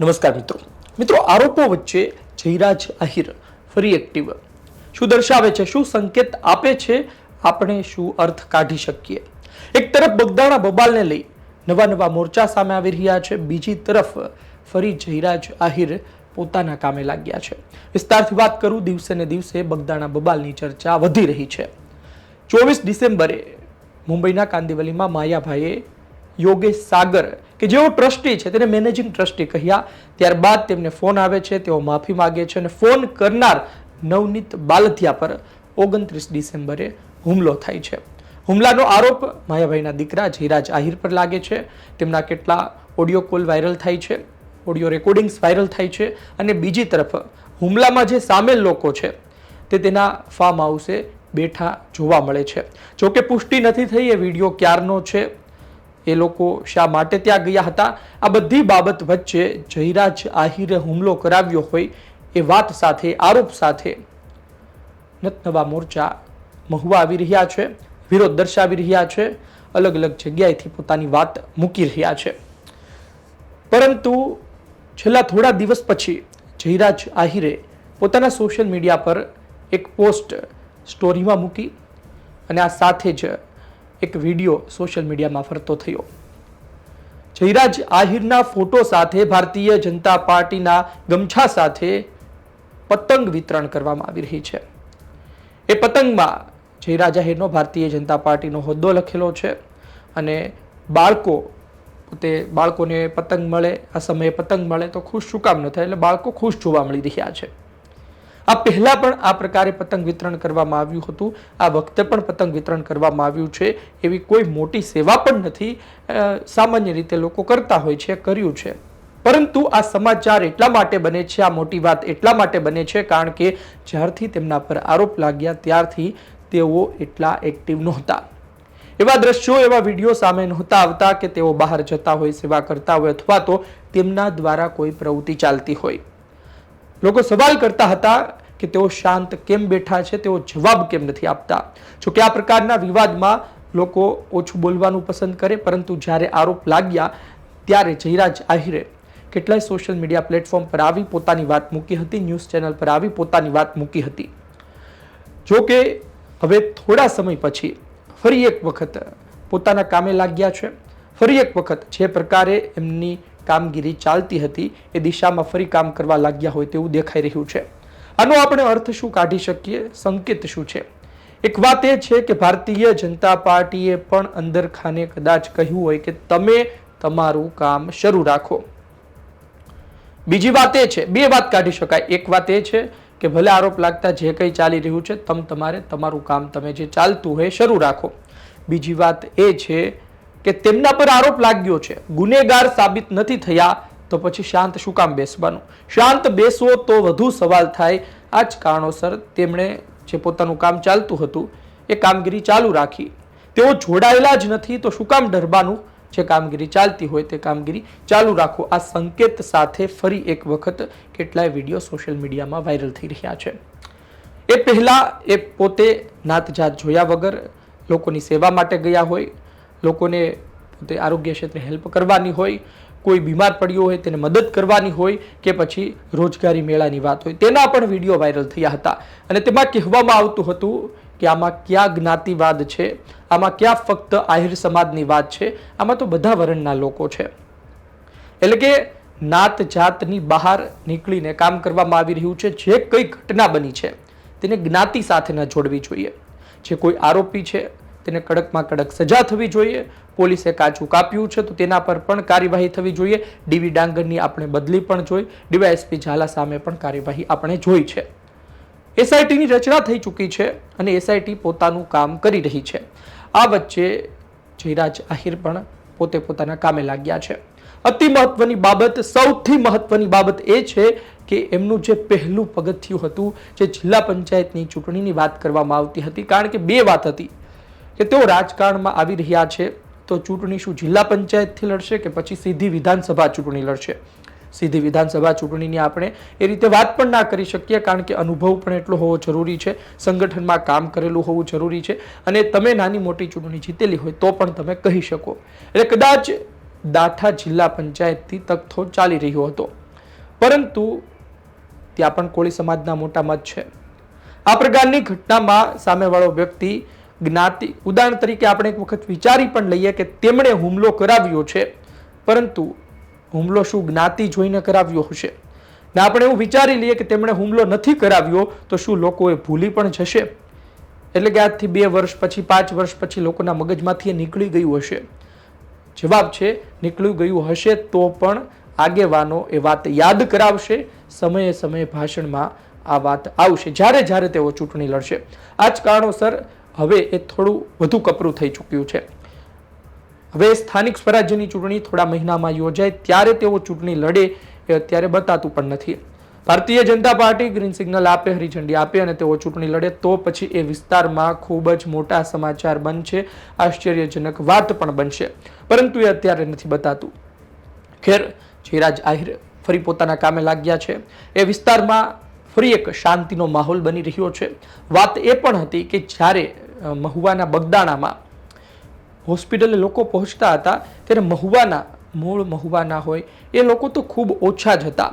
નમસ્કાર મિત્રો. મિત્રો, આરોપો વચ્ચે જયરાજ આહિર ફરી એક્ટિવ શું દર્શાવે છે? શું સંકેત આપે છે? આપણે શું અર્થ કાઢી શકીએ? એક તરફ બગદાણા બબાલને લઈ નવા નવા મોરચા સામે આવી રહ્યા છે. બીજી તરફ ફરી જયરાજ આહિર પોતાના કામે લાગ્યા છે. વિસ્તારથી વાત કરું, દિવસે ને દિવસે બગદાણા બબાલની ચર્ચા વધી રહી છે. ચોવીસ ડિસેમ્બરે મુંબઈના કાંદિવલીમાં માયાભાઈએ યોગેશ સાગર, કે જેઓ ટ્રસ્ટી છે, તેને મેનેજિંગ ટ્રસ્ટી કહ્યા. ત્યારબાદ તેમને ફોન આવે છે, તેઓ માફી માગે છે અને ફોન કરનાર નવનીત બાલથિયા પર ઓગણત્રીસ ડિસેમ્બરે હુમલો થાય છે. હુમલાનો આરોપ માયાભાઈના દીકરા જયરાજ આહિર પર લાગે છે. તેમના કેટલા ઓડિયો કોલ વાયરલ થાય છે, ઓડિયો રેકોર્ડિંગ્સ વાયરલ થાય છે અને બીજી તરફ હુમલામાં જે સામેલ લોકો છે, તે તેના ફાર્મ હાઉસે બેઠા જોવા મળે છે. જોકે પુષ્ટિ નથી થઈ, એ વીડિયો ક્યારનો છે એ લોકો શા માટે ત્યાં ગયા હતા? આ બધી બાબત વચ્ચે જયરાજ આહિરે હુમલો કરાવ્યો હોય એ વાત સાથે, આરોપ સાથે નતનવા મોરચા મહુવા આવી રહ્યા છે, વિરોધ દર્શાવી રહ્યા છે અલગ અલગ જગ્યાએથી પોતાની વાત મૂકી રહ્યા છે. પરંતુ છેલ્લા થોડા દિવસ પછી જયરાજ આહિરે પોતાના સોશિયલ મીડિયા પર એક પોસ્ટ સ્ટોરીમાં મૂકી અને આ સાથે જ એક વીડિયો સોશિયલ મીડિયામાં ફરતો થયો. જયરાજ આહિરના ફોટો સાથે ભારતીય જનતા પાર્ટીના ગમછા સાથે પતંગ વિતરણ કરવામાં આવી રહી છે. એ પતંગમાં જયરાજ આહિરનો ભારતીય જનતા પાર્ટીનો હોદ્દો લખેલો છે અને બાળકો પોતે બાળકોને પતંગ મળે, આ સમયે પતંગ મળે તો ખુશ શું કામ ન થાય? એટલે બાળકો ખુશ જોવા મળી રહ્યા છે. આ પહેલાં પણ આ પ્રકારે પતંગ વિતરણ કરવામાં આવ્યું હતું. આ વખતે પણ પતંગ વિતરણ કરવામાં આવ્યું છે. એવી કોઈ મોટી સેવા પણ નથી. સામાન્ય રીતે લોકો કરતા હોય છે, કર્યું છે. પરંતુ આ સમાચાર એટલા માટે બને છે, આ મોટી વાત એટલા માટે બને છે, કારણ કે જ્યારથી તેમના પર આરોપ લાગ્યા ત્યારથી તેઓ એટલા એક્ટિવ નહોતા. એવા દ્રશ્યો, એવા વીડિયો સામે નહોતા આવતા કે તેઓ બહાર જતા હોય, સેવા કરતા હોય અથવા તો તેમના દ્વારા કોઈ પ્રવૃત્તિ ચાલતી હોય. લોકો સવાલ કરતા હતા કે તેઓ શાંત કેમ બેઠા છે, તેઓ જવાબ કેમ નથી આપતા? જો કે આ પ્રકારના વિવાદમાં લોકો ઓછું બોલવાનું પસંદ કરે, પરંતુ જ્યારે આરોપ લાગ્યા ત્યારે જયરાજ આહિરે કેટલાય સોશિયલ મીડિયા પ્લેટફોર્મ પર આવી પોતાની વાત મૂકી હતી ન્યૂઝ ચેનલ પર આવી પોતાની વાત મૂકી હતી. જોકે હવે થોડા સમય પછી ફરી એક વખત પોતાના કામે લાગ્યા છે. ફરી એક વખત જે પ્રકારે એમની કામગીરી ચાલતી હતી, એ દિશામાં ફરી કામ કરવા લાગ્યા હોય તેવું દેખાઈ રહ્યું છે. આનો આપણે અર્થ શું કાઢી શકીએ? સંકેત શું છે? એક વાત એ છે કે ભારતીય જનતા પાર્ટીએ પણ અંદર ખાને કદાચ કહ્યું હોય કે તમે તમારું કામ શરૂ રાખો. બીજી વાત એ છે, બે વાત કાઢી શકાય. એક વાત એ છે કે ભલે આરોપ લાગતા જે કંઈ ચાલી રહ્યું છે, તમ તમારે તમારું કામ તમે જે ચાલતું હોય શરૂ રાખો. બીજી વાત એ છે કે તેમના પર આરોપ લાગ્યો છે. ગુનેગાર સાબિત નથી થયા તો પછી શાંત શું કામ બેસવાનું? શાંત બેસવો તો વધુ સવાલ થાય. આ જ કારણોસર તેમણે જે પોતાનું કામ ચાલતું હતું, એ કામગીરી ચાલુ રાખી. તેઓ જોડાયેલા જ નથી તો શું કામ ડરવાનું? જે કામગીરી ચાલતી હોય તે કામગીરી ચાલુ રાખો. આ સંકેત સાથે ફરી એક વખત કેટલાય વીડિયો સોશિયલ મીડિયામાં વાયરલ થઈ રહ્યા છે. એ પહેલાં એ પોતે નાતજાત જોયા વગર લોકોની સેવા માટે ગયા હોય લોકોને પોતે આરોગ્ય ક્ષેત્રે હેલ્પ કરવાની હોય, કોઈ બીમાર પડ્યો હોય તેને મદદ કરવાની હોય કે પછી રોજગારી મેળાની વાત હોય. તેના પણ વીડિયો વાયરલ થયા હતા. અને તેમાં કહેવામાં આવતું હતું કે આમાં ક્યાં જ્ઞાતિવાદ છે, આમાં ક્યાં ફક્ત આહિર સમાજની વાત છે, આમાં તો બધા વર્ણના લોકો છે. એટલે કે નાત જાતની બહાર નીકળીને કામ કરવામાં આવી રહ્યું છે, જે કઈ ઘટના બની છે, તેને જ્ઞાતિ સાથે ન જોડવી જોઈએ. જે કોઈ આરોપી છે તેને કડકમાં કડક સજા થવી જોઈએ. પોલીસે કાચું કાપ્યું છે, તો તેના પર પણ કાર્યવાહી થવી જોઈએ. ડીવી ડાંગરની આપણે બદલી પણ જોઈ. ડીવાયએસપી ઝાલા સામે પણ કાર્યવાહી આપણે જોઈ છે. એસઆઈટીની રચના થઈ ચૂકી છે અને એસઆઈટી પોતાનું કામ કરી રહી છે. આ વચ્ચે જયરાજ આહિર પણ પોતે પોતાના કામે લાગ્યા છે. અતિ મહત્વની બાબત, સૌથી મહત્વની બાબત એ છે કે એમનું જે પહેલું પગથિયું હતું, જે જિલ્લા પંચાયતની ચૂંટણીની વાત કરવામાં આવતી હતી, કારણ કે બે વાત હતી. કે તેઓ રાજકારણમાં આવી રહ્યા છે, તો ચૂંટણી શું જિલ્લા પંચાયતથી લડશે કે પછી સીધી વિધાનસભા ચૂંટણી લડશે? સીધી વિધાનસભા ચૂંટણીની આપણે એ રીતે વાત પણ ના કરી શકીએ, કારણ કે અનુભવ પણ એટલો હોવો જરૂરી છે, સંગઠનમાં કામ કરેલું હોવું જરૂરી છે, અને તમે નાની મોટી ચૂંટણી જીતેલી હોય તો પણ તમે કહી શકો. એટલે કદાચ દાઠા જિલ્લા પંચાયતથી તકથો ચાલી રહ્યો હતો. પરંતુ ત્યાં પણ કોળી સમાજના મોટા મત છે. આ પ્રકારની ઘટનામાં સામેવાળો વ્યક્તિ જ્ઞાતિ ઉદાહરણ તરીકે આપણે એક વખત વિચારી પણ લઈએ કે તેમણે હુમલો કરાવ્યો છે. પરંતુ હુમલો શું જ્ઞાતિ જોઈને કરાવ્યો હશે? ને આપણે એવું વિચારી લઈએ કે તેમણે હુમલો નથી કરાવ્યો, તો શું લોકો એ ભૂલી પણ જશે? એટલે કે આજથી બે વર્ષ પછી, પાંચ વર્ષ પછી લોકોના મગજમાંથી એ નીકળી ગયું હશે. જવાબ છે, નીકળી ગયું હશે તો પણ આગેવાનો એ વાત યાદ કરાવશે, સમયે સમયે ભાષણમાં આ વાત આવશે. જ્યારે જ્યારે તેઓ ચૂંટણી લડશે. આ જ કારણોસર હવે એ થોડું વધુ કપરું થઈ ચૂક્યું છે. હવે સ્થાનિક સ્વરાજ્યની ચૂંટણી થોડા મહિનામાં યોજાય, ત્યારે તેઓ ચૂંટણી લડે એ અત્યારે બતાતું પણ નથી. Bharatiya Janata party green signal આપે હરિઝંડી આપે અને તેઓ ચૂંટણી લડે, તો પછી એ વિસ્તારમાં ખૂબ જ મોટા સમાચાર બનશે. આશ્ચર્યજનક વાત પણ બનશે. પરંતુ એ અત્યારે નથી બતાતું. ખેર, જયરાજ આહિર ફરી પોતાના કામે લાગ્યા છે. એ વિસ્તારમાં ફરી એક શાંતિનો માહોલ બની રહ્યો છે. વાત એ પણ હતી કે જ્યારે મહુવાના બગદાણામાં હોસ્પિટલે લોકો પહોંચતા હતા. ત્યારે મહુવાના મૂળ મહુવાના હોય, એ લોકો તો ખૂબ ઓછા જ હતા.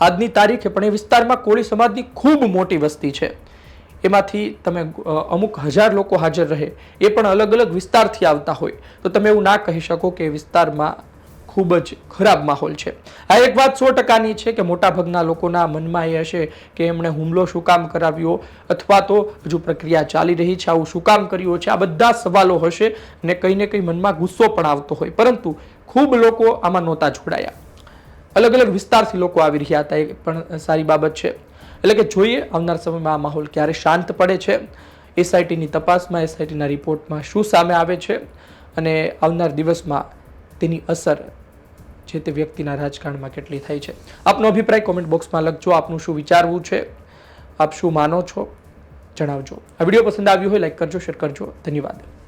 આજની તારીખે પણ એ વિસ્તારમાં કોળી સમાજની ખૂબ મોટી વસ્તી છે. એમાંથી તમે અમુક હજાર લોકો હાજર રહે, એ પણ અલગ અલગ વિસ્તારથી આવતા હોય. તો તમે એવું ના કહી શકો કે વિસ્તારમાં ખૂબ જ ખરાબ માહોલ છે. આ એક વાત સો ટકાની છે કે મોટાભાગના લોકોના મનમાં એ હશે કે એમણે હુમલો શું કામ કરાવ્યો અથવા તો હજુ પ્રક્રિયા ચાલી રહી છે, આવું શું કામ કર્યું છે, આ બધા સવાલો હશે ને કંઈ ને કંઈ મનમાં ગુસ્સો પણ આવતો હોય. પરંતુ ખૂબ લોકો આમાં નહોતા જોડાયા. અલગ અલગ વિસ્તારથી લોકો આવી રહ્યા હતા, એ પણ સારી બાબત છે. એટલે કે જોઈએ, આવનાર સમયમાં આ માહોલ ક્યારે શાંત પડે છે. એસઆઈટીની તપાસમાં, એસઆઈટીના રિપોર્ટમાં શું સામે આવે છે અને આવનાર દિવસમાં તેની અસર જે તે વ્યક્તિના રાજકારણમાં કેટલી થાય છે. આપનો અભિપ્રાય કોમેન્ટ બોક્સમાં લખજો. આપનું શું વિચારવું છે? આપ શું માનો છો? જણાવજો. આ વીડિયો પસંદ આવ્યો હોય લાઈક કરજો શેર કરજો. ધન્યવાદ.